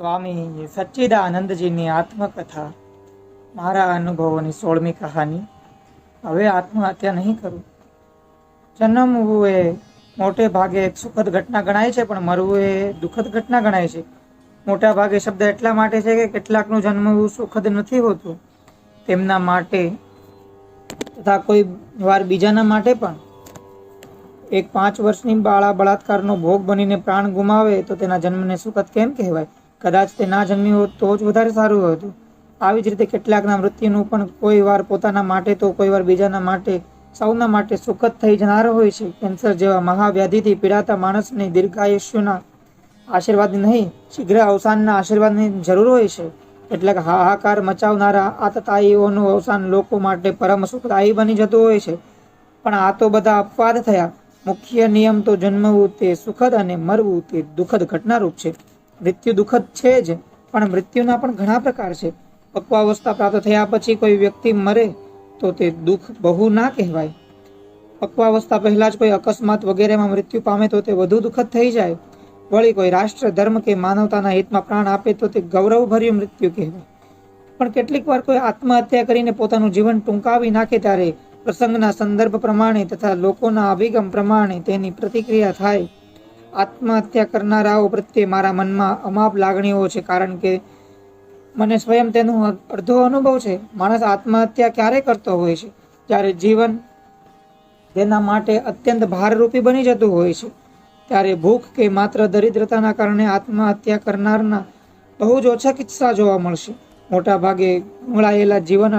સ્વામી સચ્ચિદાનંદજીની આત્મકથા, મારા અનુભવોની સોળમી કહાની. હવે આત્મહત્યા નહીં કરું. જન્મવું એ મોટે ભાગે એક સુખદ ઘટના ગણાય છે, પણ મરવું એ દુઃખદ ઘટના ગણાય છે. મોટા ભાગે શબ્દ એટલા માટે છે કે કેટલાકનું જન્મવું સુખદ નથી હોતું. તેમના માટે તથા કોઈ વાર બીજાના માટે પણ. એક પાંચ વર્ષની બાળા બળાત્કારનો ભોગ બનીને પ્રાણ ગુમાવે તો તેના જન્મને સુખદ કેમ કહેવાય? કદાચ તે ના જન્મ્યું હોત તો જ વધારે સારું હતું. આવી જ રીતે કેટલાકના મૃત્યુનું પણ કોઈ વાર પોતાના માટે તો કોઈ વાર બીજાના માટે સૌના માટે સુખદ થઈ જનાર હોય છે. કેન્સર જેવા મહાવ્યાધિથી પીડાતા માણસને દીર્ઘાયુષ્યના આશીર્વાદ નહીં, શીઘ્ર અવસાનના આશીર્વાદની જરૂર હોય છે. કેટલાક હાહાકાર મચાવનારા આતતાઈઓનું અવસાન લોકો માટે પરમ સુખદાયી બની જતું હોય છે. પણ આ તો બધા અપવાદ થયા. મુખ્ય નિયમ તો જન્મવું તે સુખદ અને મરવું તે દુઃખદ ઘટનારૂપ છે. મૃત્યુ દુઃખદ છે જ, પણ મૃત્યુના પણ ઘણા પ્રકાર છે. પક્વાવસ્થા પ્રાપ્ત થયા પછી કોઈ વ્યક્તિ મરે, તો તે દુઃખ બહુ ના કહેવાય. પક્વાવસ્થા પહેલા જ કોઈ અકસ્માત વગેરેમાં મૃત્યુ પામે તો તે વધુ દુઃખદ થઈ જાય. વળી કોઈ રાષ્ટ્ર, ધર્મ કે માનવતાના હિતમાં પ્રાણ આપે તો તે ગૌરવભર્યું મૃત્યુ કહેવાય. પણ કેટલીક વાર કોઈ આત્મહત્યા કરીને પોતાનું જીવન ટૂંકાવી નાખે ત્યારે પ્રસંગના સંદર્ભ પ્રમાણે તથા લોકોના અભિગમ પ્રમાણે તેની પ્રતિક્રિયા થાય. આત્મહત્યા કરનારાઓ પ્રત્યે મારા મનમાં અમાપ લાગણીઓ છે, કારણ કે મને સ્વયં તેનો અડધો અનુભવ છે. માણસ આત્મહત્યા ક્યારે કરતો હોય છે? જ્યારે જીવન તેના માટે અત્યંત ભારરૂપી બની જતું હોય છે. ત્યારે ભૂખ કે માત્ર દરિદ્રતાના કારણે આત્મહત્યા કરનારના બહુ જ ઓછા કિસ્સા જોવા મળશે. મોટા ભાગે ગુંગળાયેલા જીવન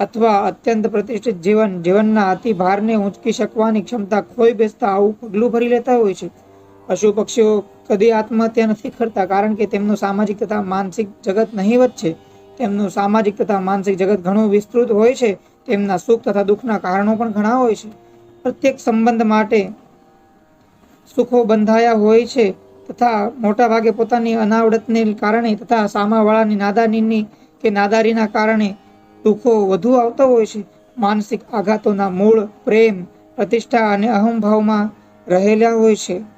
અથવા અત્યંત પ્રતિષ્ઠિત જીવન જીવનના અતિ ભારને ઊંચકી શકવાની ક્ષમતા ખોઈ બેસતા આવું પગલું ભરી લેતા હોય છે. પશુ પક્ષીઓ કદી આત્મહત્યા નથી કરતા, કારણ કે તેમનું સામાજિક તથા માનસિક જગત નહીવત છે. તેમનું સામાજિક તથા માનસિક જગત ઘણું વિસ્તૃત હોય છે. તેમના સુખ તથા દુઃખના કારણો પણ ઘણા હોય છે. પ્રત્યેક સંબંધ માટે સુખો બંધાયા હોય છે તથા મોટા ભાગે પોતાની અનાવડતને કારણે તથા સામાવાળાની નાદાનીની કે નાદારીના કારણે દુઃખો વધુ આવતા હોય છે. માનસિક આઘાતોના મૂળ પ્રેમ, પ્રતિષ્ઠા અને અહંભાવમાં રહેલા હોય છે.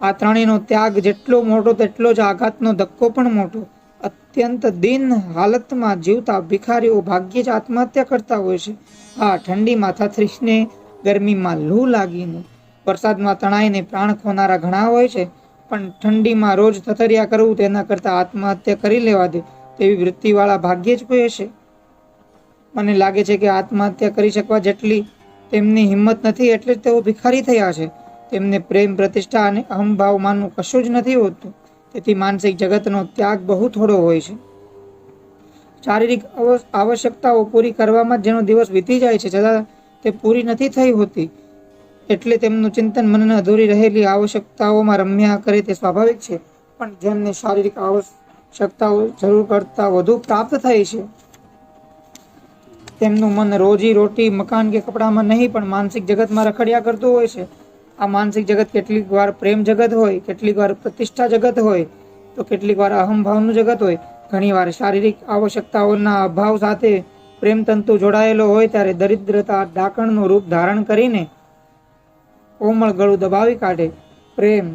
આ ત્રણેયનો ત્યાગ જેટલો મોટો તેટલો જ આઘાતનો ધક્કો પણ મોટો. અત્યંત દિન હાલતમાં જીવતા ભિખારીઓ ભાગ્યે જ આત્મહત્યા કરતા હોય છે. આ ઠંડીમાં થથરીશને ગરમીમાં લૂ લાગીને વરસાદમાં તણાઈને પ્રાણ ખોનારા ઘણા હોય છે, પણ ઠંડીમાં રોજ થથરિયા કરવું તેના કરતાં આત્મહત્યા કરી લેવા દે તેવી વૃત્તિવાળા ભાગ્યે જ કોઈ હશે મને લાગે છે કે આત્મહત્યા કરી શકવા જેટલી તેમની હિંમત નથી, એટલે જ તેઓ ભિખારી થયા છે. તેમને પ્રેમ, પ્રતિષ્ઠા અને અહંભાવમાંનું કશું જ નથી હોતું. તેથી માનસિક જગતનો ત્યાગ બહુ થોડો હોય છે. શારીરિક આવશ્યકતાઓ પૂરી કરવામાં જેનો દિવસ વીતી જાય છે, છતાં તે પૂરી નથી થઈ હોતી. એટલે તેમનું ચિંતન મનને અધૂરી રહેલી આવશ્યકતાઓમાં રમ્યા કરે તે સ્વાભાવિક છે. પણ જેમને શારીરિક આવશ્યકતાઓ જરૂર કરતાં વધુ પ્રાપ્ત થાય છે, તેમનું મન રોજી રોટી, મકાન કે કપડામાં નહીં, પણ માનસિક જગતમાં રખડ્યા કરતું હોય છે. આ માનસિક જગત કેટલીક વાર પ્રેમ જગત હોય, કેટલીક વાર પ્રતિષ્ઠા જગત હોય, તો કેટલીક વાર અહંભાવનું જગત હોય. ઘણી વાર શારીરિક આવશ્યકતાઓના અભાવ સાથે પ્રેમ તંતુ જોડાયેલો હોય ત્યારે દરિદ્રતા ડાકણનું રૂપ ધારણ કરીને કોમળ ગળું દબાવી કાઢે. પ્રેમ,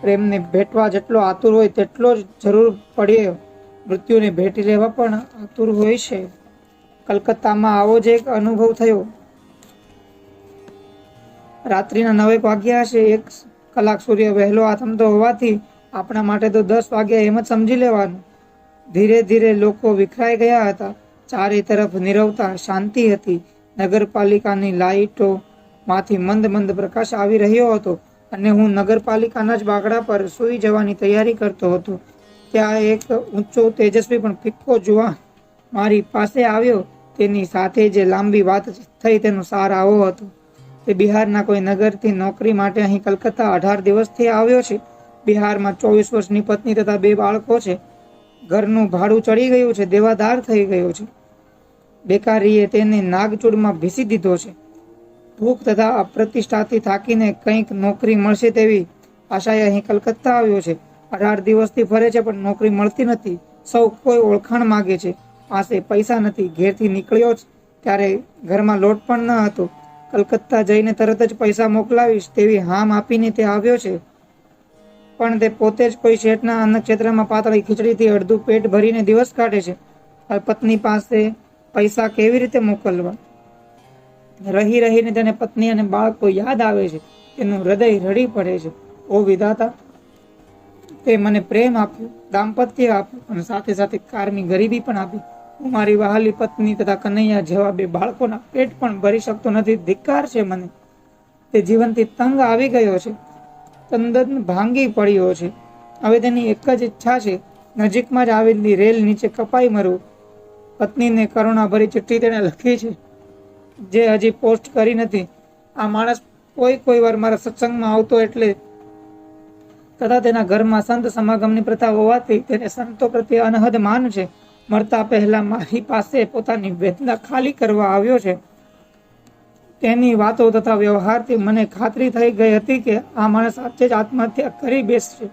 પ્રેમને ભેટવા જેટલો આતુર હોય તેટલો જ જરૂર પડે. મૃત્યુને ભેટી લેવા પણ આતુર હોય છે. કલકત્તામાં આવો જ એક અનુભવ થયો. રાત્રિના નવે વાગ્યા હશે એક કલાક સૂર્ય વહેલો આથમતો હોવાથી આપણા માટે તો દસ વાગ્યા એમ જ સમજી લેવાનું. ધીરે ધીરે લોકો વિખરાઈ ગયા હતા. ચારે તરફ નિરવતા શાંતિ હતી. નગરપાલિકાની લાઇટો માંથી મંદ મંદ પ્રકાશ આવી રહ્યો હતો અને હું નગરપાલિકાના જ બાગડા પર સૂઈ જવાની તૈયારી કરતો હતો. ત્યાં એક ઊંચો તેજસ્વી પણ ફિક્કો જુવાન મારી પાસે આવ્યો. તેની સાથે જે લાંબી વાત થઈ તેનો સાર આવો હતો. તે બિહારના કોઈ નગરથી નોકરી માટે અહીં કલકત્તા અઢાર દિવસથી આવ્યો છે. બિહારમાં ચોવીસ વર્ષની પત્ની તથા બે બાળકો છે. ઘરનું ભાડું ચડી ગયું છે, દેવાદાર થઈ ગયો છે. બેકારીએ તેને નાગચૂડમાં ભીસી દીધો છે. ભૂખ તથા અપ્રતિષ્ઠાથી થાકીને કંઈક નોકરી મળશે તેવી આશાએ અહીં કલકત્તા આવ્યો છે. અઢાર દિવસથી ફરે છે, પણ નોકરી મળતી નથી. સૌ કોઈ ઓળખાણ માગે છે. પાસે પૈસા નથી, ઘેરથી નીકળ્યો જ. ત્યારે ઘરમાં લોટ પણ ન હતો. કલકત્તા જઈને તરત જ પૈસા મોકલાવીશ તેવી હામ આપીને તે આવ્યો છે. પણ તે પોતે જ કોઈ શેઠના અન્નક્ષેત્રમાં પાતળી ખીચડીથી અડધું પેટ ભરીને દિવસ કાઢે છે. પત્ની પાસે પૈસા કેવી રીતે મોકલવા? રહી રહીને તેને પત્ની અને બાળકો યાદ આવે છે. તેનું હૃદય રડી પડે છે. ઓ વિધાતા, તે મને પ્રેમ આપ્યો, દાંપત્ય આપ્યું અને સાથે સાથે કારની ગરીબી પણ આપી. હું મારી વહાલી પત્ની તથા કનૈયા જેવા બે બાળકોના પેટ પણ ભરી શકતો નથી. ધિક્કાર છે મને. તે જીવનથી તંગ આવી ગયો છે. તંદન ભાંગી પડ્યો છે. હવે તેની એક જ ઈચ્છા છે. નજીકમાં જ આવેલી રેલ નીચે કપાઈ મરવું. પત્નીને કરુણાભરી ચિઠ્ઠી તેણે લખી છે. જે હજી પોસ્ટ કરી નથી. આ માણસ કોઈ કોઈ વાર મારા સત્સંગમાં આવતો એટલે તથા તેના ઘરમાં સંત સમાગમની પ્રથા હોવાથી તેને સંતો પ્રત્યે અનહદ માન છે. મળતા પહેલા મારી પાસે પોતાની વેદના ખાલી કરવા આવ્યો છે. તેની વાતો તથા વ્યવહારથી મને ખાતરી થઈ ગઈ હતી કે આ માણસ સાચે જ આત્મહત્યા કરી બેસશે.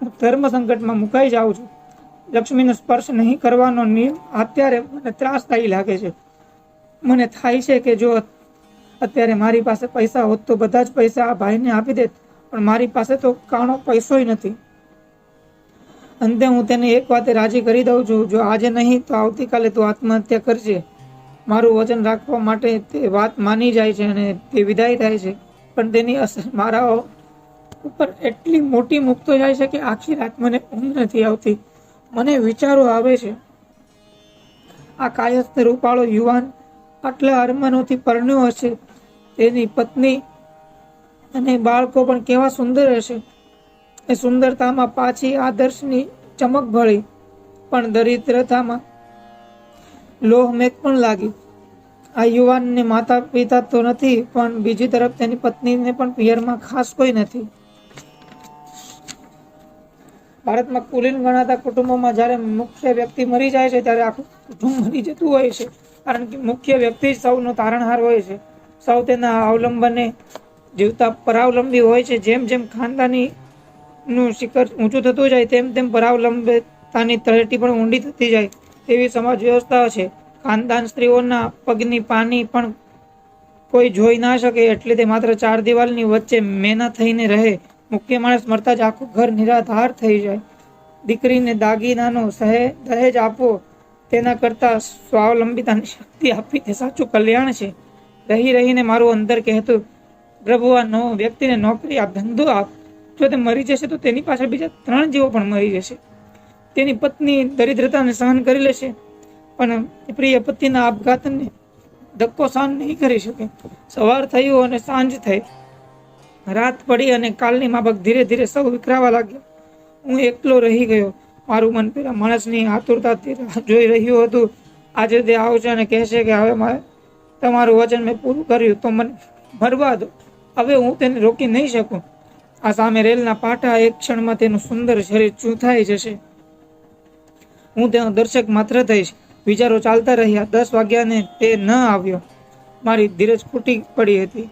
હું ધર્મ સંકટમાં મુકાઈ જાઉં છું. લક્ષ્મીનો સ્પર્શ નહીં કરવાનો નિયમ અત્યારે મને ત્રાસદાયી લાગે છે. મને થાય છે કે જો અત્યારે મારી પાસે પૈસા હોત તો બધા જ પૈસા આ ભાઈને આપી દેત, પણ મારી પાસે તો કાણો પૈસોય નથી. અંતે હું તેને એક વાતે રાજી કરી દઉં છું. જો આજે નહીં, તો આવતીકાલે તું આત્મહત્યા કરશે મારું વચન રાખવા માટે તે વાત માની જાય છે અને તે વિદાય થાય છે. પણ તેની અસર મારા ઉપર એટલી મોટી મૂકતો જાય છે કે આખી રાત મને ઊંઘ નથી આવતી. મને વિચારો આવે છે. આ કાયસ્થ રૂપાળો યુવાન આટલા અરમાનોથી પરણ્યો હશે. તેની પત્ની અને બાળકો પણ કેવા સુંદર હશે. એ સુંદરતામાં પાછી આદર્શની ચમક ભળી, પણ દરિદ્રતામાં લોહ મેઘ પણ લાગી આ યુવાનને માતા પિતા તો નથી, પણ બીજી તરફ તેની પત્નીને પણ પિયરમાં ખાસ કોઈ નથી. ભારતમાં કુલીન ગણાતા કુટુંબોમાં જ્યારે મુખ્ય વ્યક્તિ મરી જાય છે, ત્યારે આખું કુટુંબ મરી જતું હોય છે. કારણ કે મુખ્ય વ્યક્તિ જ સૌનો તારણહાર હોય છે. સૌ તેના અવલંબને જીવતા પરાવલંબી હોય છે. જેમ જેમ ખાનદાની નું શિખર ઊંચું થતું જાય તેમ તેમ પરાવલંબતાની તળેટી પણ ઊંડી થતી જાય તેવી સમાજ વ્યવસ્થા છે. ખાનદાન સ્ત્રીઓના પગની પાની પણ કોઈ જોઈ ના શકે એટલે તે માત્ર ચાર દિવાલની વચ્ચે મેના થઈને રહે. મુખ્ય માણસ મરતા જ આખું ઘર નિરાધાર થઈ જાય. દીકરીને દાગીનાનો સહે દહેજ આપવો તેના કરતાં સ્વાવલંબિતાની શક્તિ આપવી તે સાચું કલ્યાણ છે. રહી રહીને મારું અંદર કહેતું પ્રભુ આ નો વ્યક્તિને નોકરી આપ, ધંધો આપ જો તે મરી જશે તો તેની પાછળ બીજા ત્રણ જીવો પણ મરી જશે. તેની પત્ની દરિદ્રતાને સહન કરી લેશે, પણ પ્રિય પતિના આપઘાતને ધક્કો સહન નહીં કરી શકે. સવાર થયું અને સાંજ થઈ. રાત પડી અને કાલની માફક ધીરે ધીરે સૌ વિખરાવા લાગ્યા. હું એકલો રહી ગયો. મારું મન પેલા માણસની આતુરતાથી જોઈ રહ્યું હતું. આજે તે આવશે અને કહેશે કે હવે મારે તમારું વચન મેં પૂરું કર્યું, તો મને મરવા દો. હવે હું તેને રોકી નહીં શકું. આ સામે રેલના પાટા એક ક્ષણમાં તેનું સુંદર શરીર ચૂંથાઈ જશે. હું તેનો દર્શક માત્ર થઈશ. વિચારો ચાલતા રહ્યા. દસ વાગ્યાને તે ન આવ્યો. મારી ધીરજ ફૂટી પડી હતી.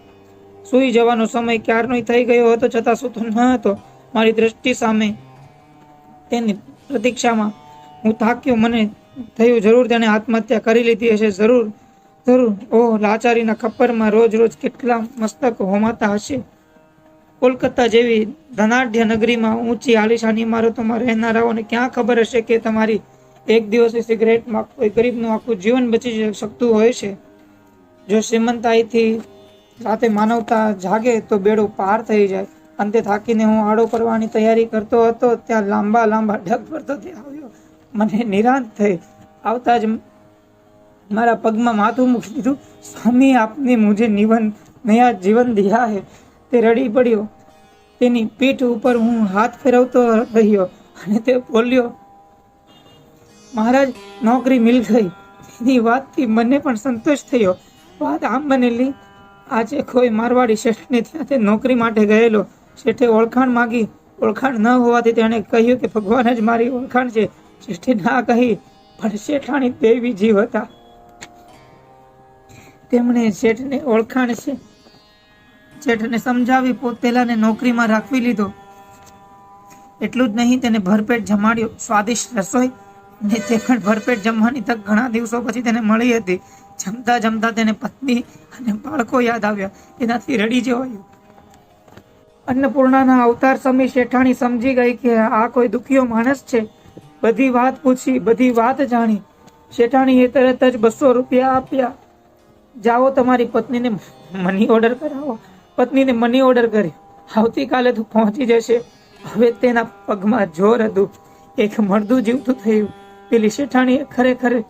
સૂઈ જવાનો સમય ક્યારનો થઈ ગયો હતો છતાં સૂતો ન હતો. મારી દ્રષ્ટિ સામે તેની પ્રતીક્ષામાં હું થાક્યો. મને થયું જરૂર તેણે આત્મહત્યા કરી લીધી હશે. જરૂર જરૂર. ઓહ, લાચારીના ખપ્પરમાં રોજ રોજ કેટલા મસ્તક હોમાતા હશે. કોલકાતા જેવી ધનાઢ્ય નગરીમાં ઊંચી આલિશાન ઇમારતોમાં રહેનારાઓને ક્યાં ખબર હશે કે તમારી એક દિવસે સિગરેટમાં કોઈ ગરીબનું આખું જીવન બચી શકતું હોય છે? જો શ્રીમંતાઈથી સાથે માનવતા જાગે તો બેડો પાર થઈ જાય. અંતે થાકીને હું આડો કરવાની તૈયારી કરતો હતો, ત્યાં લાંબા લાંબા ઢગ ભરતો આવ્યો. મને નિરાંત થઈ. આવતા જ મારા પગમાં માથું મૂકી દીધું. સ્વામી, આપને મુજે નિવન, નયા જીવન દિયા હે. તે રડી પડ્યો. તેની પીઠ ઉપર હું હાથ ફેરવતો રહ્યો અને તે બોલ્યો, મહારાજ, નોકરી મિલ ગઈ. તેની વાતથી મને પણ સંતોષ થયો. વાત આમ બનેલી. આજે કોઈ મારવાડી શેઠને ત્યાં તે નોકરી માટે ગયેલો. શેઠે ઓળખાણ માગી. ઓળખાણ ન હોવાથી તેણે કહ્યું કે ભગવાન જ મારી ઓળખાણ છે. શેઠે ના કહી, પણ શેઠાણી દેવી જીવ હતા. તેમણે શેઠને ઓળખાણ છે. શેઠને સમજાવી પોતેલાને નોકરીમાં રાખવી લીધો. એટલું જ નહીં, તેને ભરપેટ જમાડ્યો. સ્વાદિષ્ટ રસોઈ ને તે પણ ભરપેટ જમવાની તક ઘણા દિવસો પછી તેને મળી હતી. જમતા જમતા તેને પત્ની અને બાળકો યાદ આવ્યા. એનાથી રડી જવાયું. અન્નપૂર્ણાના અવતાર સમય શેઠાણી સમજી ગઈ કે આ કોઈ દુખિયો માણસ છે. બધી વાત પૂછી, બધી વાત જાણી. શેઠાણીએ તરત જ બસો રૂપિયા આપ્યા. જાઓ, તમારી પત્નીને મની ઓર્ડર કરાવો. પત્નીને મની ઓર્ડર કરી આવતીકાલે તું પહોંચી જશે. હવે તેના પગમાં જોર હતું. એક મળદું જીવતું થયું. પેલી શેઠાણીએ ખરેખર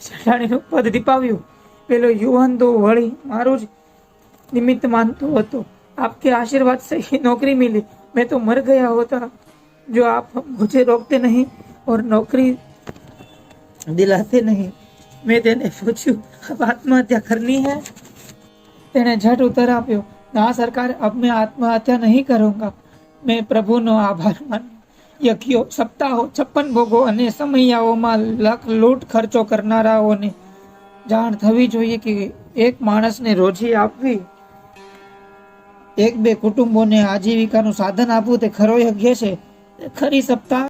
શેઠાણીનું પદ દીપાવ્યું. પેલો યુવાન તો વળી મારું જ નિમિત્ત માનતો હતો. આપકે આશીર્વાદ સહી નોકરી મિલી. મેં તો મર ગયા હોતા. જો આપ મુજે રોકતે નહીં ઓર નોકરી દિલાતે નહીં. મેં તેને પૂછ્યું આત્મહત્યા કરની હે? તેણે ઝટ ઉત્તર આપ્યો ના સરકાર अब मैं आत्महत्या नहीं करूंगा मैं પ્રભુનો આભાર માનું યજ્ઞો સપ્તાહો છપ્પન ભોગો અને સમયાઓમાં લાખ લૂંટ ખર્ચો કરનારાઓને જાણ થવી જોઈએ કે એક માણસને રોજી આપવી એક બે કુટુંબોને આજીવિકાનું સાધન આપવું તે ખરો યજ્ઞ છે ખરી સપ્તાહ